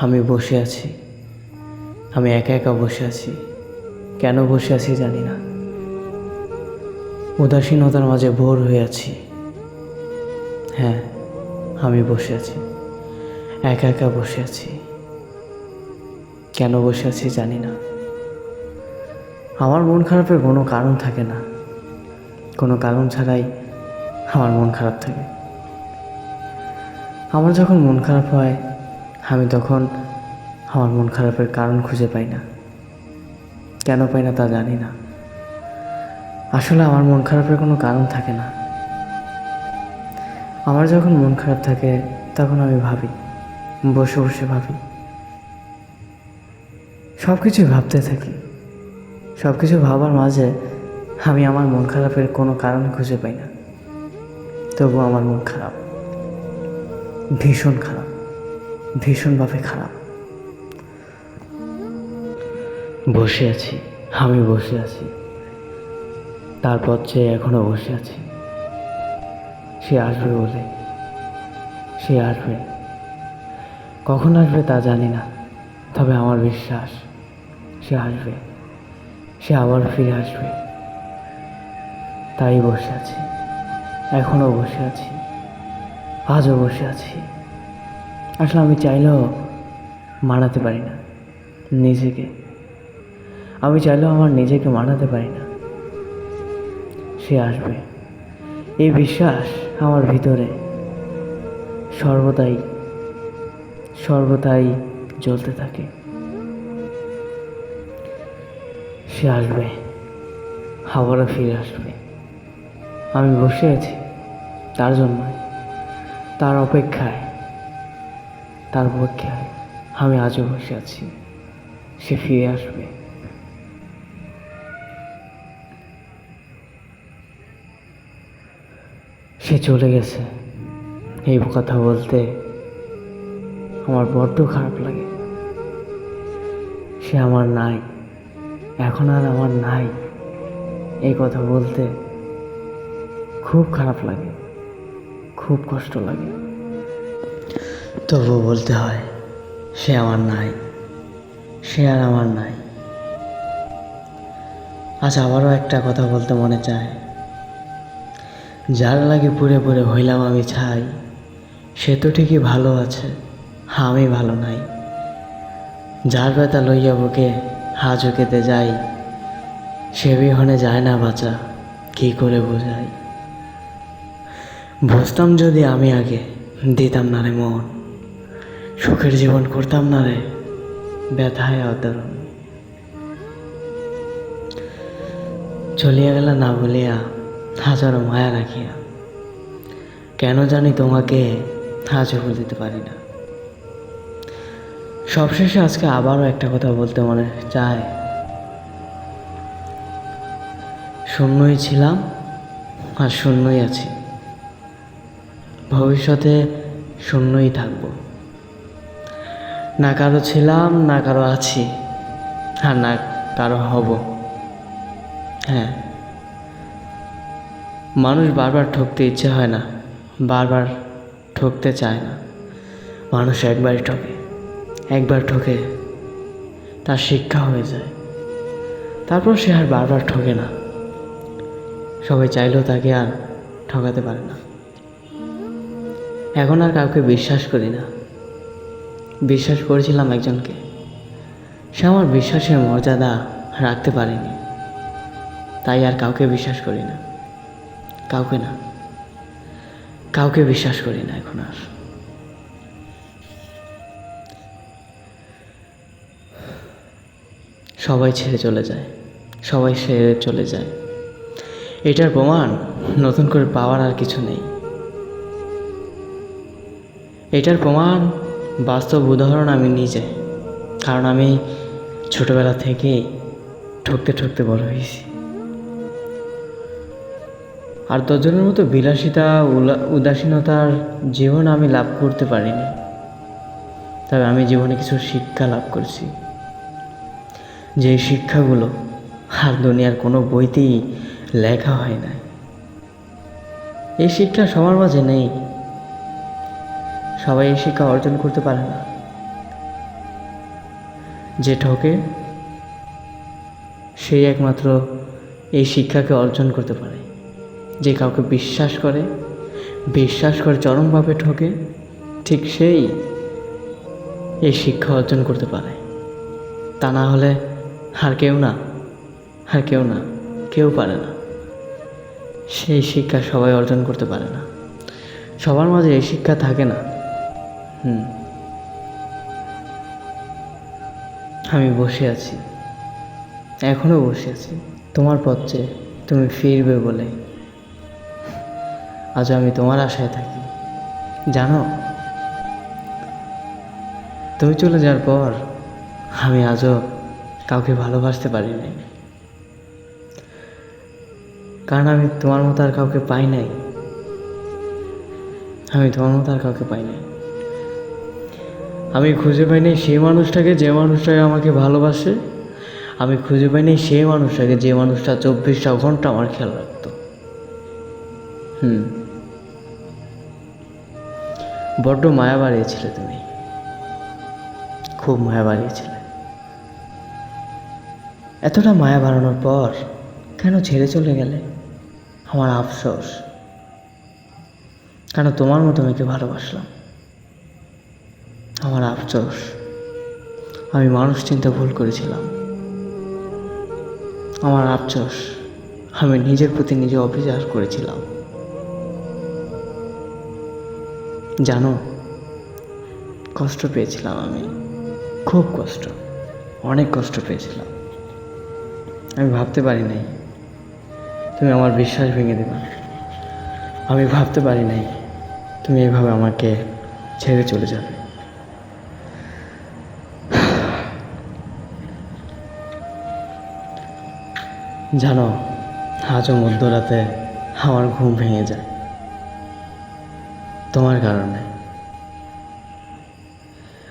আমি বসে আছি। আমি একা একা বসে আছি। কেন বসে আছি জানি না। উদাসীনতার মাঝে ভোর হয়ে আছি। হ্যাঁ আমি বসে আছি। একা একা বসে আছি। কেন বসে আছি জানি না। আমার মন খারাপের কোনো কারণ থাকে না। কোনো কারণ ছাড়াই আমার মন খারাপ থাকে। আমার যখন মন খারাপ হয় আমি তখন আমার মন খারাপের কারণ খুঁজে পাই না। কেন পাই না তা জানি না। আসলে আমার মন খারাপের কোনো কারণ থাকে না। আমার যখন মন খারাপ থাকে, তখন আমি ভাবি, বসে বসে ভাবি। সব কিছুই ভাবতে থাকি। সব কিছু ভাবার মাঝে আমি আমার মন খারাপের কোনো কারণ খুঁজে পাই না। তবু আমার মন খারাপ, ভীষণ খারাপ। ভীষণভাবে খারাপ। বসে আছি, আমি বসে আছি। তারপর চেয়ে এখনও বসে আছি, সে আসবে বলে, সে আসবে। কখন আসবে তা জানি না, তবে আমার বিশ্বাস, সে আসবে। সে আবার ফিরে আসবে। তাই বসে আছি এখনও বসে আছি, আজও বসে আছি। আসলে আমি চাইলেও মানাতে পারি না নিজেকে। আমি চাইলেও আমার নিজেকে মানাতে পারি না। সে আসবে। এই বিশ্বাস আমার ভিতরে সর্বদাই সর্বদাই জ্বলতে থাকে। সে আসবে। আবারও ফিরে আসবে। আমি বসে আছি তার জন্য তার অপেক্ষায়। তার অপেক্ষায় আমি আজও বসে আছি। সে ফিরে আসবে। সে চলে গেছে। এই কথা বলতে আমার বড্ড খারাপ লাগে। সে আমার নাই। এখন আর আমার নাই। এই কথা বলতে খুব খারাপ লাগে। খুব কষ্ট লাগে। তবুও বলতে হয়, সে আমার নাই, সে আর আমার নাই। আজ আবারও একটা কথা বলতে মনে চায়। যার লাগে পুরে পুরে হইলাম আমি ছাই, সে তো ঠিকই ভালো আছে হা আমি ভালো নাই। যার ব্যথা লইয়া বুকে হাজু কেতে যাই, সে বিহনে যায় না বাঁচা, কি করে বোঝাই? বুঝতাম যদি আমি আগে দিতাম না রে মন। সুখের জীবন করতাম না রে। ব্যথায় অতরণ চলিয়া গেল না বলিয়া হাজারো মায়া রাখিয়া। কেন জানি তোমাকে আজও বলিতে পারি না। সবশেষে আজকে আবারও একটা কথা বলতে মনে চায়। শূন্যই ছিলাম আর শূন্যই আছি। ভবিষ্যতে শূন্যই থাকব। না কারও ছিলাম, না কারও আছি, আর না কারও হব। হ্যাঁ। মানুষ বারবার ঠকতে ইচ্ছে হয় না, বারবার ঠকতে চায় না। মানুষ একবারই ঠকে, একবার ঠকে, তার শিক্ষা হয়ে যায়। তারপর সে আর বারবার ঠকে না। সবাই চাইলেও তাকে আর ঠকাতে পারে না। এখন আর কাউকে বিশ্বাস করি না। বিশ্বাস করেছিলাম একজনকে। সে আমার বিশ্বাসের মর্যাদা রাখতে পারেনি। তাই আর কাউকে বিশ্বাস করি না। কাউকে না। কাউকে বিশ্বাস করি না এখন আর। সবাই ছেড়ে চলে যায়। সবাই ছেড়ে চলে যায়। এটার প্রমাণ নতুন করে পাওয়ার আর কিছু নেই। এটার প্রমাণ বাস্তব উদাহরণ আমি নিজে, কারণ আমি ছোটবেলা থেকেই ঠকতে ঠকতে বড় হয়েছি। আর দশজনের মতো বিলাসিতা উদাসীনতার জীবন আমি লাভ করতে পারিনি। তবে আমি জীবনে কিছু শিক্ষা লাভ করছি। যে শিক্ষাগুলো আর দুনিয়ার কোনো বইতেই লেখা হয় না এই শিক্ষা সবার মাঝে নেই। সবাই এই শিক্ষা অর্জন করতে পারে না। যে ঠকে সেই একমাত্র এই শিক্ষাকে অর্জন করতে পারে। যে কাউকে বিশ্বাস করে বিশ্বাস করে চরমভাবে ঠকে, ঠিক সেই এই শিক্ষা অর্জন করতে পারে। তা না হলে আর কেউ না, আর কেউ না, কেউ পারে না। সেই শিক্ষা সবাই অর্জন করতে পারে না। সবার মাঝে এই শিক্ষা থাকে না। হুম। আমি বসে আছি। এখনও বসে আছি। তোমার পথ তুমি ফিরবে বলে। আজ আমি তোমার আশায় থাকি। জানো? তুমি চলে যাওয়ার পর আমি আজও কাউকে ভালোবাসতে পারিনি কারণ আমি তোমার মতো আর কাউকে পাই নাই। আমি তোমার মতো আর কাউকে পাই নাই। আমি খুঁজে পাইনি সেই মানুষটাকে, যে মানুষটাকে আমাকে ভালোবাসে। আমি খুঁজে পাইনি সেই মানুষটাকে, যে মানুষটা চব্বিশটা ঘণ্টা আমার খেয়াল রাখতো। হুম। বড্ড মায়া বাড়িয়েছিলে তুমি। খুব মায়া বাড়িয়েছিলে। এতটা মায়া বাড়ানোর পর কেন ছেড়ে চলে গেলে? আমার আফসোস। কেন তোমার মতো মেয়েকে ভালোবাসলাম? আমার আফসোস। আমি মানুষ চিন্তা ভুল করেছিলাম। আমার আফসোস, আমি নিজের প্রতি নিজে অবিচার করেছিলাম। জানো, কষ্ট পেয়েছিলাম আমি। খুব কষ্ট, অনেক কষ্ট পেয়েছিলাম। আমি ভাবতে পারি নাই, তুমি আমার বিশ্বাস ভেঙে দেবে। আমি ভাবতে পারি নাই, তুমি এভাবে আমাকে ছেড়ে চলে যাবে। জানো, আজও মধ্যরাতে আমার ঘুম ভেঙে যায়। তোমার কারণে।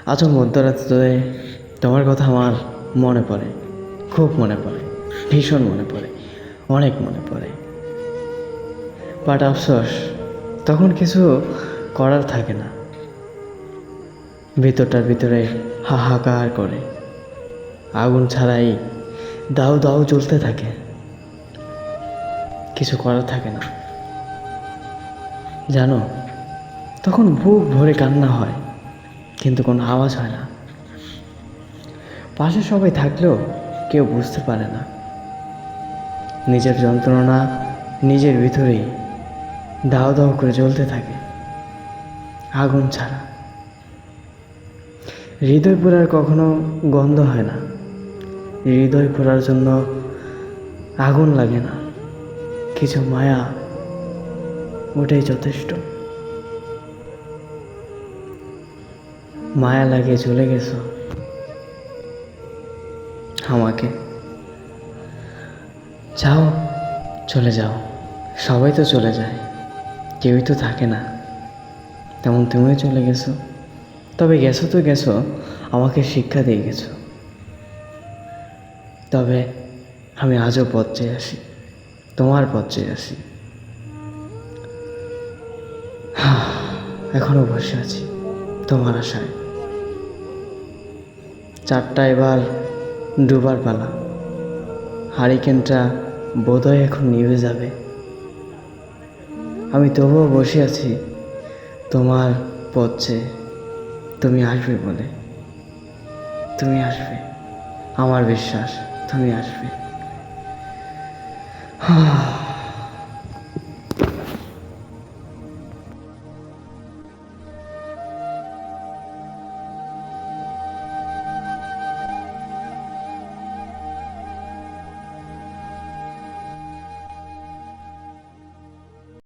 আজও মধ্যরাতে তোমার কথা আমার মনে পড়ে, খুব মনে পড়ে, ভীষণ মনে পড়ে, অনেক মনে পড়ে। বাট আফসোস, তখন কিছু করার থাকে না। ভিতরটার ভিতরে হাহাকার করে। আগুন ছাড়াই দাউ দাউ জ্বলতে থাকে। কিছু করার থাকে না। জানো, তখন বুক ভরে কান্না হয়, কিন্তু কোনো আওয়াজ হয় না। পাশে সবাই থাকলেও কেউ বুঝতে পারে না। নিজের যন্ত্রণা নিজের ভিতরেই দাও দাও করে জ্বলতে থাকে, আগুন ছাড়া। হৃদয় পোড়ার কখনো গন্ধ হয় না। হৃদয় পোড়ার জন্য আগুন লাগে না। কিছু মায়া, ওটাই যথেষ্ট। মায়া লাগে চলে গেছো। আমাকে। যাও, চলে যাও। সবাই তো চলে যায়। কেউই তো থাকে না। তেমন তুমিও চলে গেছো। তবে গেছো তো গেছো, আমাকে শিক্ষা দিয়ে গেছো। তবে আমি আজও পথ চেয়ে আসি। তোমার পথ চেয়ে আসি এখনও বসে আছি, তোমার আশায়। চারটা এবার ডুবার পালা। হারিকেনটা বোধহয় এখন নিভে যাবে। আমি তবুও বসে আছি, তোমার পথ চেয়ে। তুমি আসবে বলে। তুমি আসবে, আমার বিশ্বাস, তুমি আসবে। 啊。